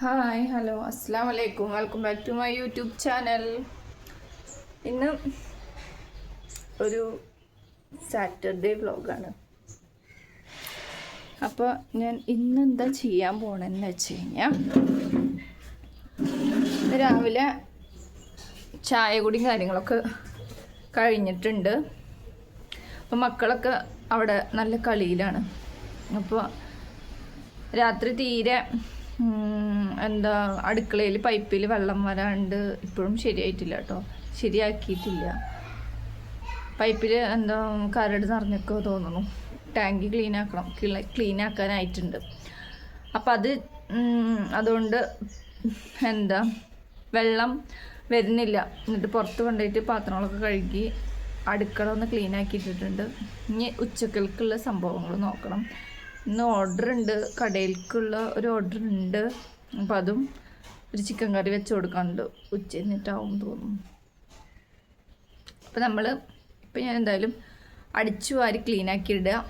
Hi hello. അസ്സാം വലൈക്കും welcome back to my YouTube channel. ഇന്ന് ഒരു സാറ്റർഡേ വ്ലോഗാണ് അപ്പോൾ ഞാൻ ഇന്ന് എന്താ ചെയ്യാൻ പോണെന്ന് വെച്ച് കഴിഞ്ഞാൽ രാവിലെ ചായ കുടിയും കാര്യങ്ങളൊക്കെ കഴിഞ്ഞിട്ടുണ്ട്. അപ്പോൾ മക്കളൊക്കെ അവിടെ നല്ല കളിയിലാണ്. അപ്പോൾ രാത്രി തീരെ എന്താ അടുക്കളയിൽ പൈപ്പിൽ വെള്ളം വരാണ്ട് ഇപ്പോഴും ശരിയായിട്ടില്ല കേട്ടോ. ശരിയാക്കിയിട്ടില്ല. പൈപ്പിൽ എന്താ കരട് നിറഞ്ഞൊക്കെ തോന്നുന്നു. ടാങ്ക് ക്ലീൻ ആക്കണം. ക്ലീൻ ആക്കാനായിട്ടുണ്ട്. അപ്പം അത് അതുകൊണ്ട് എന്താ വെള്ളം വരുന്നില്ല. എന്നിട്ട് പുറത്ത് കൊണ്ടുപോയിട്ട് പാത്രങ്ങളൊക്കെ കഴുകി അടുക്കള ഒന്ന് ക്ലീൻ ആക്കിയിട്ടിട്ടുണ്ട്. ഇനി ഉച്ചക്കൽക്കുള്ള സംഭവങ്ങൾ നോക്കണം. ഇന്ന് ഓർഡർ ഉണ്ട്. കടയിലേക്കുള്ള ഒരു ഓർഡർ ഉണ്ട്. അപ്പം അതും ഒരു ചിക്കൻ കറി വെച്ച് കൊടുക്കാണ്ട് ഉച്ച എന്നിട്ടാവും തോന്നുന്നു. അപ്പം നമ്മൾ ഇപ്പം ഞാൻ എന്തായാലും അടിച്ചു വാരി ക്ലീൻ ആക്കി ഇടുക.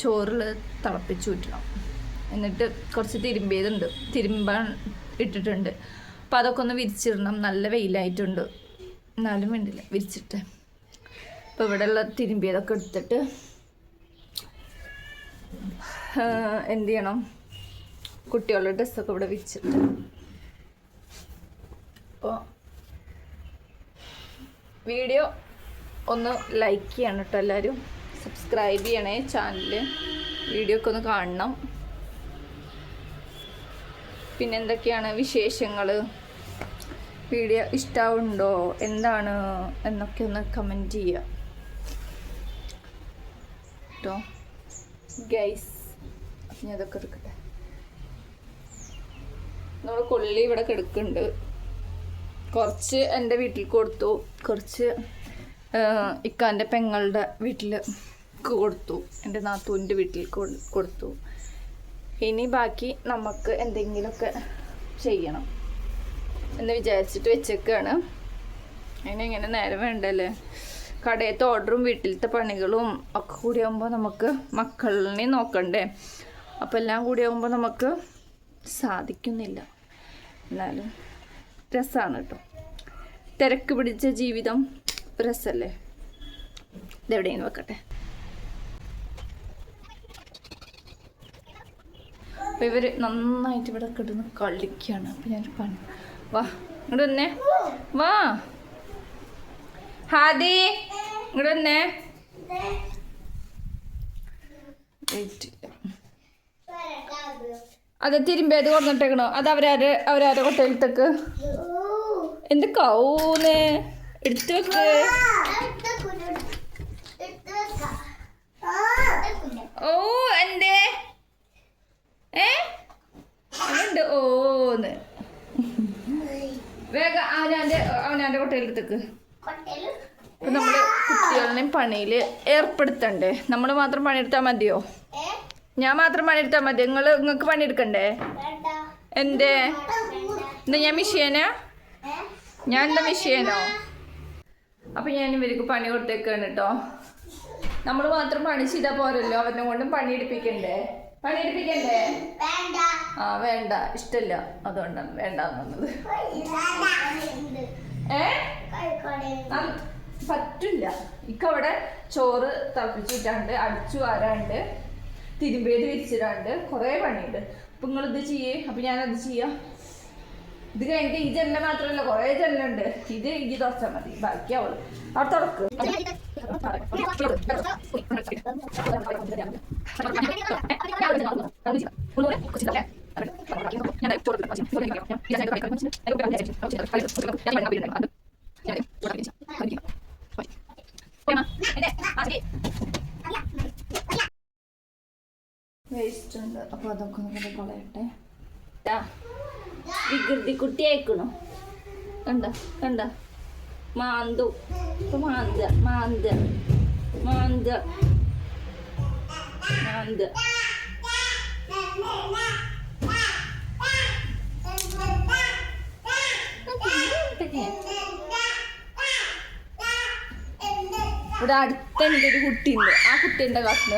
ചോറിൽ തിളപ്പിച്ച് വിട്ടണം എന്നിട്ട് കുറച്ച് തിരുമ്പിയതുണ്ട്. തിരുമ്പാൻ ഇട്ടിട്ടുണ്ട്. അപ്പോൾ അതൊക്കെ ഒന്ന് വിരിച്ചിടണം. നല്ല വെയിലായിട്ടുണ്ട്. എന്നാലും വേണ്ടില്ല. വിരിച്ചിട്ട്. അപ്പോൾ ഇവിടെയുള്ള തിരുമ്പിയതൊക്കെ എടുത്തിട്ട് എന്ത് ചെയ്യണം? കുട്ടികളുടെ ഡ്രസ്സൊക്കെ ഇവിടെ വിരിച്ചിട്ട് അപ്പോൾ വീഡിയോ ഒന്ന് ലൈക്ക് ചെയ്യണം കേട്ടോ എല്ലാവരും. സബ്സ്ക്രൈബ് ചെയ്യണേ ചാനൽ വീഡിയോ ഒക്കെ ഒന്ന് കാണണം. പിന്നെ എന്തൊക്കെയാണ് വിശേഷങ്ങൾ വീഡിയോ ഇഷ്ടമുണ്ടോ എന്താണ് എന്നൊക്കെ ഒന്ന് കമന്റ് ചെയ്യുക കേട്ടോ? ഗൈസ് ഞാൻ അതൊക്കെ എടുക്കട്ടെ. നമ്മൾ കൊള്ളി ഇവിടെ കിടക്കുന്നുണ്ട്. കുറച്ച് എന്റെ വീട്ടിൽ കൊടുത്തു. കുറച്ച് ഇക്കാന്റെ പെങ്ങളുടെ വീട്ടിൽ കൊടുത്തു. എന്റെ നാത്തൂന്റെ വീട്ടിൽ കൊടുത്തു. ഇനി ബാക്കി നമുക്ക് എന്തെങ്കിലുമൊക്കെ ചെയ്യണം എന്ന് വിചാരിച്ചിട്ട് വെച്ചേക്കാണ്. അതിനെങ്ങനെ നേരം വേണ്ടല്ലേ? കടയത്തെ ഓർഡറും വീട്ടിലത്തെ പണികളും ഒക്കെ കൂടി ആകുമ്പോൾ നമുക്ക് മക്കളിനെ നോക്കണ്ടേ? അപ്പോൾ എല്ലാം കൂടി ആകുമ്പോൾ നമുക്ക് സാധിക്കുന്നില്ല. എന്നാലും രസമാണ് കേട്ടോ തിരക്ക് പിടിച്ച ജീവിതം രസമല്ലേ ഇതെവിടെയും വെക്കട്ടെ? അപ്പോൾ ഇവർ നന്നായിട്ട് ഇവിടെ കിടന്ന് കളിക്കുകയാണ് അപ്പോൾ ഞാൻ പണി വാ ഇങ്ങോട്ട് വന്നേ. വാ. ഹാദി ഇങ്ങോട്ട് വന്നേ. വെയിറ്റ്. ഇല്ല അത് കൊണ്ടിട്ടേക്കണോ അത് അവരാര് അവരാരെ കൊട്ടയിലത്തേക്ക്? എന്ത് കൗന്ന് എടുത്തു വെക്ക്. ഓ എന്തേ? ഏ? ഉണ്ട് ഓന്ന് വേഗം അവനാന്റെ കൊട്ടേലത്തേക്ക് അപ്പൊ നമ്മൾ കുട്ടികളെയും പണിയിൽ ഏർപ്പെടുത്തണ്ടേ? നമ്മൾ മാത്രം പണിയെടുത്താൽ മതിയോ? ഞാൻ മാത്രം പണിയെടുത്താൽ മതി. നിങ്ങൾ നിങ്ങൾക്ക് പണിയെടുക്കണ്ടേ? എന്തേ? എന്താ ഞാൻ മിഷീനാ? ഞാൻ എന്താ മിഷീനോ? അപ്പൊ ഞാൻ ഇവർക്ക് പണി കൊടുത്തേക്കാണ് കേട്ടോ നമ്മൾ മാത്രം പണി ചെയ്താൽ പോരല്ലോ. അവരെ കൊണ്ടും പണിയെടുപ്പിക്കണ്ടേ പണിയെടുപ്പിക്കണ്ടേ ആ വേണ്ട. ഇഷ്ടല്ല. അതുകൊണ്ടാണ് വേണ്ട എന്നുള്ളത് ഏ? പറ്റില്ല ഇക്കവിടെ ചോറ് തപ്പിച്ചിട്ടാണ്ട് അടിച്ചു വാരാണ്ട്. തിരുമ്പേത് വിരിച്ചിടാണ്ട് കുറേ പണിയുണ്ട്. അപ്പൊ നിങ്ങൾ ഇത് ചെയ്യേ. അപ്പൊ ഞാനത് ചെയ്യാം. ഇത് കഴിഞ്ഞിട്ട് ഈ ജനല മാത്രമല്ല കുറേ ജനലുണ്ട്. ഇത് ഈ തുറച്ചാൽ മതി. ബാക്കി അവൾ അവിടെ തുറക്ക്. വേസ്റ്റ് ഉണ്ട് അപ്പൊ അതൊക്കെ കൂടെ കളയട്ടെ. വികൃതി കുട്ടി അയക്കണോ. കണ്ട കണ്ട? മാന്തു. മാന്ത മാന്ത മാന്ത മാന്ത. ഇവിടെ അടുത്തുണ്ട് ഒരു കുട്ടിയുണ്ട്. ആ കുട്ടീന്റെ ക്ലാസ്സിൽ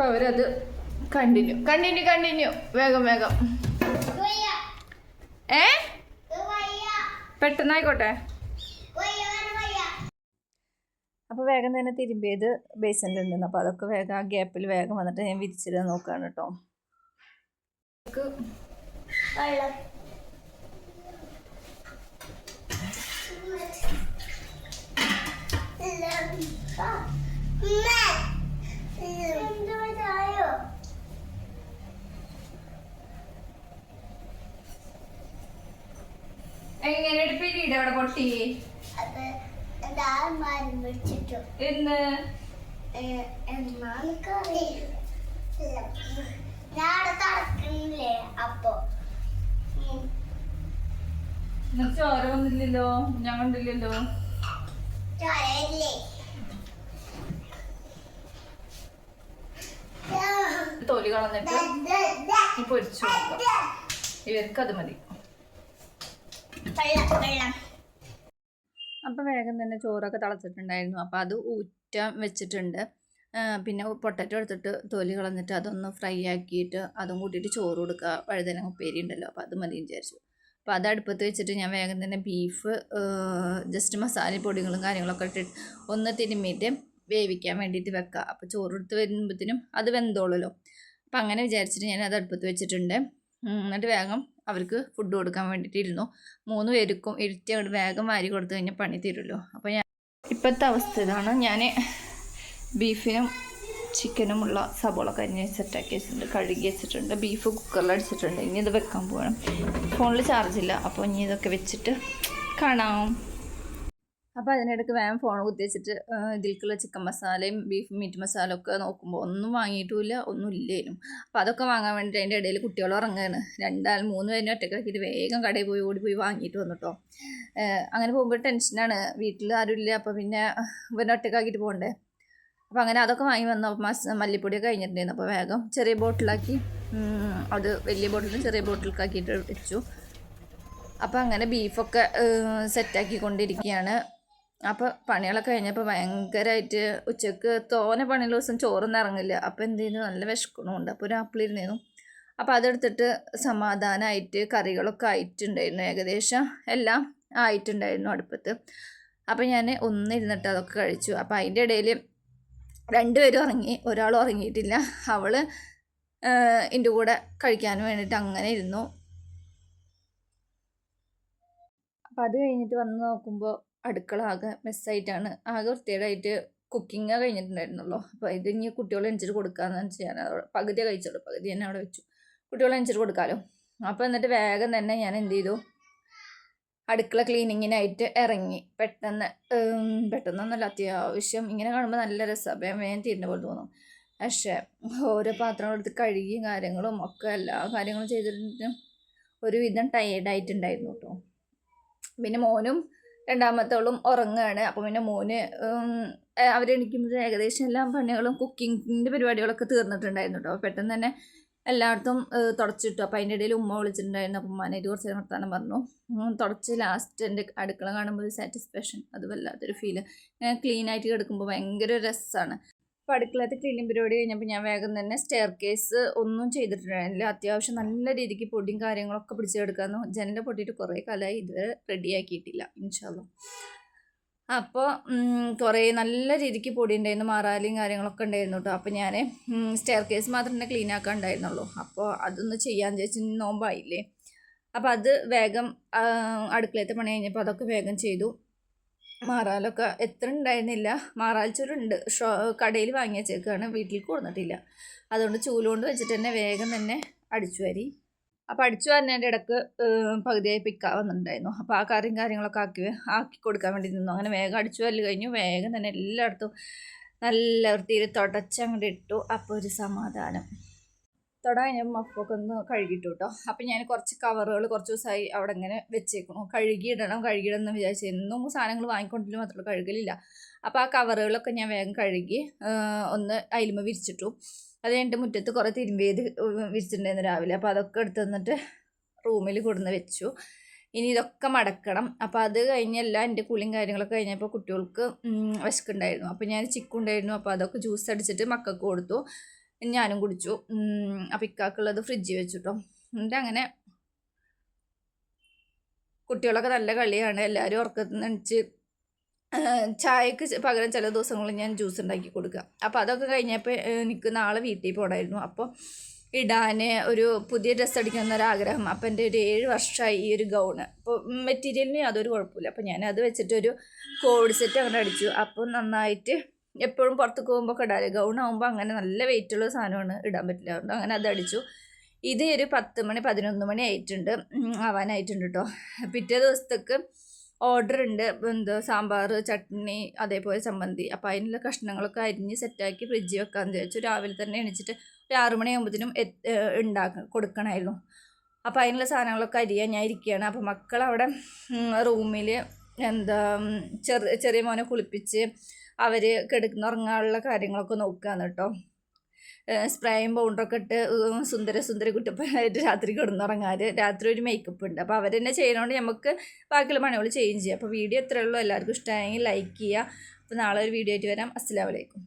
അവരത് കണ്ടിന്യൂ കണ്ടിന്യൂ കണ്ടിന്യൂ വേഗം വേഗം. ഏ? പെട്ടെന്നായിക്കോട്ടെ. അപ്പോൾ വേഗം തന്നെ തിരുമ്പിയത് ഉണ്ടെന്ന് അപ്പോൾ അതൊക്കെ വേഗം ആ ഗ്യാപ്പിൽ വേഗം വന്നിട്ട് ഞാൻ വിരിച്ചിടാൻ നോക്കുകയാണ് കേട്ടോ എങ്ങനെ പിരീഡ് അവിടെ പൊട്ടി അത് എന്താ മരം പിടിച്ചിട്ടു എന്ന്? അപ്പൊ. ഉം. എന്നിട്ട് ചോര വന്നില്ലല്ലോ? ഞാൻ കണ്ടില്ലല്ലോ? ചോരയില്ലേ? തൊലി കളഞ്ഞിട്ട് പൊരിച്ചു ഇവർക്ക് അത് മതി. വെള്ളം വെള്ളം. അപ്പം വേഗം തന്നെ ചോറൊക്കെ തിളച്ചിട്ടുണ്ടായിരുന്നു. അപ്പം അത് ഊറ്റാൻ വെച്ചിട്ടുണ്ട്. പിന്നെ പൊട്ടറ്റോ എടുത്തിട്ട് തൊലി കളഞ്ഞിട്ട് അതൊന്ന് ഫ്രൈ ആക്കിയിട്ട് അതും കൂട്ടിയിട്ട് ചോറ് കൊടുക്കുക. വഴുതനങ്ങ ഉപ്പേരി ഉണ്ടല്ലോ. അപ്പോൾ അത് മതി വിചാരിച്ചു. അപ്പോൾ അത് അടുപ്പത്ത് വെച്ചിട്ട് ഞാൻ വേഗം തന്നെ ബീഫ് ജസ്റ്റ് മസാല മസാലപ്പൊടികളും കാര്യങ്ങളൊക്കെ ഇട്ടിട്ട് ഒന്ന് തിരുമ്മിയിട്ട് വേവിക്കാൻ വേണ്ടിയിട്ട് വെക്കുക. അപ്പോൾ ചോറ് എടുത്ത് വരുമ്പോഴത്തേനും അത് വെന്തോളല്ലോ അപ്പം അങ്ങനെ വിചാരിച്ചിട്ട് ഞാൻ അത് അടുപ്പത്ത് വെച്ചിട്ടുണ്ട്. എന്നിട്ട് വേഗം അവർക്ക് ഫുഡ് കൊടുക്കാൻ വേണ്ടിയിട്ട് ഇരുന്നു. മൂന്ന് പേർക്കും ഇരുത്തി അവിടെ വേഗം വാരി കൊടുത്തു കഴിഞ്ഞാൽ പണി തീരുമല്ലോ അപ്പോൾ ഞാൻ ഇപ്പോഴത്തെ അവസ്ഥ ഇതാണ്. ഞാൻ ബീഫിനും ചിക്കനുമുള്ള സബോള കരിഞ്ഞ് സെറ്റാക്കി വെച്ചിട്ടുണ്ട് കഴുകി വെച്ചിട്ടുണ്ട് ബീഫ് കുക്കറിൽ അടിച്ചിട്ടുണ്ട്. ഇനി ഇത് വെക്കാൻ പോകണം ഫോണിൽ ചാർജില്ല അപ്പോൾ ഇനി ഇതൊക്കെ വെച്ചിട്ട് കാണാം. അപ്പോൾ അതിനിടയ്ക്ക് വേഗം ഫോൺ കുത്തിവെച്ചിട്ട് ഇതിലേക്കുള്ള ചിക്കൻ മസാലയും ബീഫ് മീറ്റ് മസാല ഒക്കെ നോക്കുമ്പോൾ ഒന്നും വാങ്ങിയിട്ടുമില്ല ഒന്നും ഇല്ലേനും. അപ്പോൾ അതൊക്കെ വാങ്ങാൻ വേണ്ടിയിട്ട് അതിന്റെ ഇടയിൽ കുട്ടികൾ ഉറങ്ങുകയാണ് രണ്ടാൾ മൂന്ന് പേരിനെ ഒറ്റക്കാക്കിയിട്ട് വേഗം കടയിൽ പോയി ഓടി പോയി വാങ്ങിയിട്ട് വന്നിട്ടോ. അങ്ങനെ പോകുമ്പോൾ ടെൻഷനാണ് വീട്ടിൽ ആരുമില്ല അപ്പോൾ പിന്നെ ഇവനെ ഒറ്റക്കാക്കിയിട്ട് പോകണ്ടേ അപ്പോൾ അങ്ങനെ അതൊക്കെ വാങ്ങി വന്നു. മസ് മല്ലിപ്പൊടിയൊക്കെ കഴിഞ്ഞിട്ടുണ്ടായിരുന്നു. അപ്പോൾ വേഗം ചെറിയ ബോട്ടിലാക്കി അത് വലിയ ബോട്ടിലും ചെറിയ ബോട്ടിലേക്കാക്കിയിട്ട് വെച്ചു. അപ്പോൾ അങ്ങനെ ബീഫൊക്കെ സെറ്റാക്കി കൊണ്ടിരിക്കുകയാണ് അപ്പോൾ പണികളൊക്കെ കഴിഞ്ഞപ്പോൾ ഭയങ്കരമായിട്ട് ഉച്ചയ്ക്ക് തോനെ പണിയുള്ള ദിവസം ചോറൊന്നും ഇറങ്ങില്ല. അപ്പോൾ എന്ത് ചെയ്യുന്നു നല്ല വിശക്കണമുണ്ട് അപ്പോൾ ഒരു ആപ്പിളിരുന്നു അപ്പോൾ അതെടുത്തിട്ട് സമാധാനമായിട്ട് കറികളൊക്കെ ആയിട്ടുണ്ടായിരുന്നു. ഏകദേശം എല്ലാം ആയിട്ടുണ്ടായിരുന്നു അടുപ്പത്ത്. അപ്പോൾ ഞാൻ ഒന്നിരുന്നിട്ട് അതൊക്കെ കഴിച്ചു. അപ്പോൾ അതിന്റെ ഇടയിൽ രണ്ടുപേരും ഉറങ്ങി. ഒരാൾ ഉറങ്ങിയിട്ടില്ല. അവൾ എന്റെ കൂടെ കഴിക്കാൻ വേണ്ടിയിട്ട് അങ്ങനെ ഇരുന്നു. അപ്പോൾ അത് കഴിഞ്ഞിട്ട് വന്ന് നോക്കുമ്പോൾ അടുക്കള ആകെ മെസ്സായിട്ടാണ് ആകെ വൃത്തികേടായിട്ട് കുക്കിംഗ് കഴിഞ്ഞിട്ടുണ്ടായിരുന്നുള്ളൂ. അപ്പോൾ ഇത് ഇനി കുട്ടികളെ എണിച്ചിട്ട് കൊടുക്കാമെന്ന് വെച്ചാൽ ഞാൻ അവിടെ പകുതി കഴിച്ചുള്ളൂ. പകുതി തന്നെ അവിടെ വെച്ചു. കുട്ടികളെ എണിച്ചിട്ട് കൊടുക്കാലോ. അപ്പോൾ എന്നിട്ട് വേഗം തന്നെ ഞാൻ എന്ത് ചെയ്തു? അടുക്കള ക്ലീനിങ്ങിനായിട്ട് ഇറങ്ങി. പെട്ടെന്ന് പെട്ടെന്നൊന്നുമല്ല അത്യാവശ്യം ഇങ്ങനെ കാണുമ്പോൾ നല്ല വേഗം വേഗം തീരുന്ന പോലെ തോന്നും പക്ഷേ ഓരോ പാത്രങ്ങൾ എടുത്ത് കഴുകിയും കാര്യങ്ങളും ഒക്കെ എല്ലാ കാര്യങ്ങളും ചെയ്തിട്ടും ഒരുവിധം ടയേർഡായിട്ടുണ്ടായിരുന്നു കേട്ടോ. പിന്നെ മോനും രണ്ടാമത്തോളും ഉറങ്ങുകയാണ് അപ്പം പിന്നെ മോന് അവരെണിക്കുമ്പോൾ ഏകദേശം എല്ലാ പണികളും കുക്കിങ്ങിന്റെ പരിപാടികളൊക്കെ തീർന്നിട്ടുണ്ടായിരുന്നു കേട്ടോ പെട്ടെന്ന് തന്നെ എല്ലായിടത്തും തുടച്ചിട്ടു. അപ്പോൾ അതിന്റെ ഇടയിൽ ഉമ്മ വിളിച്ചിട്ടുണ്ടായിരുന്നു. അപ്പം ഉമ്മാനായിട്ട് കുറച്ച് വർത്താനം പറഞ്ഞു. തുടച്ച് ലാസ്റ്റ് എന്റെ അടുക്കള കാണുമ്പോൾ ഒരു സാറ്റിസ്ഫാക്ഷൻ അത് വല്ലാത്തൊരു ഫീൽ ക്ലീൻ ആയിട്ട് കിടക്കുമ്പോൾ ഭയങ്കര രസമാണ് അപ്പോൾ അടുക്കളത്തെ ക്ലീനിങ് പരിപാടി കഴിഞ്ഞപ്പോൾ ഞാൻ വേഗം തന്നെ സ്റ്റെയർ കേസ് ഒന്നും ചെയ്തിട്ടുണ്ടായിരുന്നില്ല. അത്യാവശ്യം നല്ല രീതിക്ക് പൊടിയും കാര്യങ്ങളൊക്കെ പിടിച്ചെടുക്കാമെന്ന് ജനല പൊട്ടിയിട്ട് കുറേ കാലമായി ഇതുവരെ റെഡിയാക്കിയിട്ടില്ല ഇൻഷാല്ലോ അപ്പോൾ കുറേ നല്ല രീതിക്ക് പൊടി ഉണ്ടായിരുന്നു മാറാലിയും കാര്യങ്ങളൊക്കെ ഉണ്ടായിരുന്നു കേട്ടോ അപ്പോൾ ഞാൻ സ്റ്റെയർ കേസ് മാത്രം തന്നെ ക്ലീൻ ആക്കാൻ ഉണ്ടായിരുന്നുള്ളൂ അപ്പോൾ അതൊന്ന് ചെയ്യാൻ വിചാരിച്ച് നോമ്പായില്ലേ. അപ്പോൾ അത് വേഗം അടുക്കളത്തെ പണി കഴിഞ്ഞപ്പോൾ അതൊക്കെ വേഗം ചെയ്തു. മാറാലൊക്കെ എത്ര ഉണ്ടായിരുന്നില്ല മാറാൽ ചുരുണ്ട്. ഷോ കടയിൽ വാങ്ങി വെച്ചേക്കാണ് വീട്ടിൽ കൊടുന്നിട്ടില്ല അതുകൊണ്ട് ചൂലുകൊണ്ട് വെച്ചിട്ട് തന്നെ വേഗം തന്നെ അടിച്ചു വരി. അപ്പോൾ അടിച്ചു വരുന്നതിന്റെ ഇടയ്ക്ക് പകുതിയായി പിക്കാ വന്നിട്ടുണ്ടായിരുന്നു. അപ്പോൾ ആ കറിയും കാര്യങ്ങളൊക്കെ ആക്കി ആക്കി കൊടുക്കാൻ വേണ്ടി നിന്നു. അങ്ങനെ വേഗം അടിച്ചു വരൽ കഴിഞ്ഞു. വേഗം തന്നെ എല്ലായിടത്തും നല്ല വൃത്തിയിൽ തുടച്ചങ്ങോട്ട് ഇട്ടു. അപ്പോൾ ഒരു സമാധാനം. തുട ഞാൻ മഫൊക്കെ ഒന്ന് കഴുകിയിട്ടു കേട്ടോ അപ്പം ഞാൻ കുറച്ച് കവറുകൾ കുറച്ച് ദിവസമായി അവിടെ ഇങ്ങനെ വെച്ചേക്കണം കഴുകിയിടണം കഴുകിയിടണം എന്ന് വിചാരിച്ചു എന്നും സാധനങ്ങൾ വാങ്ങിക്കൊണ്ടില്ല മാത്രമല്ല കഴുകലില്ല. അപ്പോൾ ആ കവറുകളൊക്കെ ഞാൻ വേഗം കഴുകി ഒന്ന് അയിലുമ വിരിച്ചിട്ടു. അത് കഴിഞ്ഞിട്ട് മുറ്റത്ത് കുറേ തിരുമ്പിയത് വിരിച്ചിട്ടുണ്ടായിരുന്നു രാവിലെ. അപ്പോൾ അതൊക്കെ എടുത്ത് തന്നിട്ട് റൂമിൽ കൊടുന്ന് വെച്ചു. ഇനി ഇതൊക്കെ മടക്കണം. അപ്പോൾ അത് കഴിഞ്ഞല്ല എന്റെ കുളിയും കാര്യങ്ങളൊക്കെ കഴിഞ്ഞപ്പോൾ കുട്ടികൾക്ക് വിശക്കുണ്ടായിരുന്നു. അപ്പോൾ ഞാൻ ചിക്കുണ്ടായിരുന്നു. അപ്പോൾ അതൊക്കെ ജ്യൂസ് അടിച്ചിട്ട് മക്കൾക്ക് കൊടുത്തു. ഞാനും കുടിച്ചു. അപ്പം ഇക്കാക്കുള്ളത് ഫ്രിഡ്ജിൽ വെച്ചിട്ടോ. എന്നിട്ട് അങ്ങനെ കുട്ടികളൊക്കെ നല്ല കളിയാണ്. എല്ലാവരും ഉറക്കത്തിന് എണീച്ച് ചായക്ക് പകരം ചില ദിവസങ്ങളിൽ ഞാൻ ജ്യൂസ് ഉണ്ടാക്കി കൊടുക്കുക. അപ്പോൾ അതൊക്കെ കഴിഞ്ഞപ്പോൾ എനിക്ക് നാളെ വീട്ടിൽ പോകണമായിരുന്നു അപ്പോൾ ഇടാൻ ഒരു പുതിയ ഡ്രസ്സ് അടിക്കുന്ന ഒരു ആഗ്രഹം. അപ്പം എന്റെ ഒരു ഏഴ് വർഷമായി ഈ ഒരു ഗൗണ് അപ്പോൾ മെറ്റീരിയലിന് യാതൊരു കുഴപ്പമില്ല. അപ്പോൾ ഞാൻ അത് വെച്ചിട്ടൊരു കോഡ് സെറ്റ് അങ്ങനെ അടിച്ചു. അപ്പോൾ നന്നായിട്ട് എപ്പോഴും പുറത്തേക്ക് പോകുമ്പോൾ ഒക്കെ ഇടാറ്. ഗൗൺ അങ്ങനെ നല്ല വെയിറ്റുള്ള സാധനമാണ് ഇടാൻ പറ്റില്ല. അതുകൊണ്ട് അങ്ങനെ അത് അടിച്ചു. ഇത് ഒരു പത്ത് മണി പതിനൊന്ന് മണി ആയിട്ടുണ്ട്. ആവാനായിട്ടുണ്ട് കേട്ടോ പിറ്റേ ദിവസത്തേക്ക് ഓർഡർ ഉണ്ട്. എന്തോ സാമ്പാർ ചട്നി അതേപോലെ ചമ്മന്തി. അപ്പോൾ അതിനുള്ള കഷ്ണങ്ങളൊക്കെ അരിഞ്ഞ് സെറ്റാക്കി ഫ്രിഡ്ജിൽ വെക്കാമെന്ന് വിചാരിച്ചു. രാവിലെ തന്നെ എണിച്ചിട്ട് ഒരു ആറു മണിയാകുമ്പോഴത്തേനും ഉണ്ടാക്ക കൊടുക്കണമായിരുന്നു അപ്പോൾ അതിനുള്ള സാധനങ്ങളൊക്കെ അരിയാൻ ഞാൻ ഇരിക്കുകയാണ് അപ്പോൾ മക്കളവിടെ റൂമിൽ എന്താ ചെറിയ ചെറിയ മോനെ കുളിപ്പിച്ച് അവർ കിടക്കുന്നുറങ്ങാനുള്ള കാര്യങ്ങളൊക്കെ നോക്കുകയാണ് കേട്ടോ. സ്പ്രേയും പൗഡറൊക്കെ ഇട്ട് സുന്ദര സുന്ദര കുട്ടപ്പനായിട്ട് രാത്രി കിടന്നുറങ്ങാറ് രാത്രി ഒരു മേക്കപ്പ് ഉണ്ട്. അപ്പോൾ അവർ തന്നെ നമുക്ക് ബാക്കിയുള്ള പണികൾ ചേഞ്ച് ചെയ്യാം. അപ്പോൾ വീഡിയോ എത്രയുള്ളൂ എല്ലാവർക്കും ഇഷ്ടമായെങ്കിൽ ലൈക്ക് ചെയ്യുക. അപ്പോൾ നാളെ ഒരു വീഡിയോ ആയിട്ട് വരാം. അസ്സലാമലൈക്കും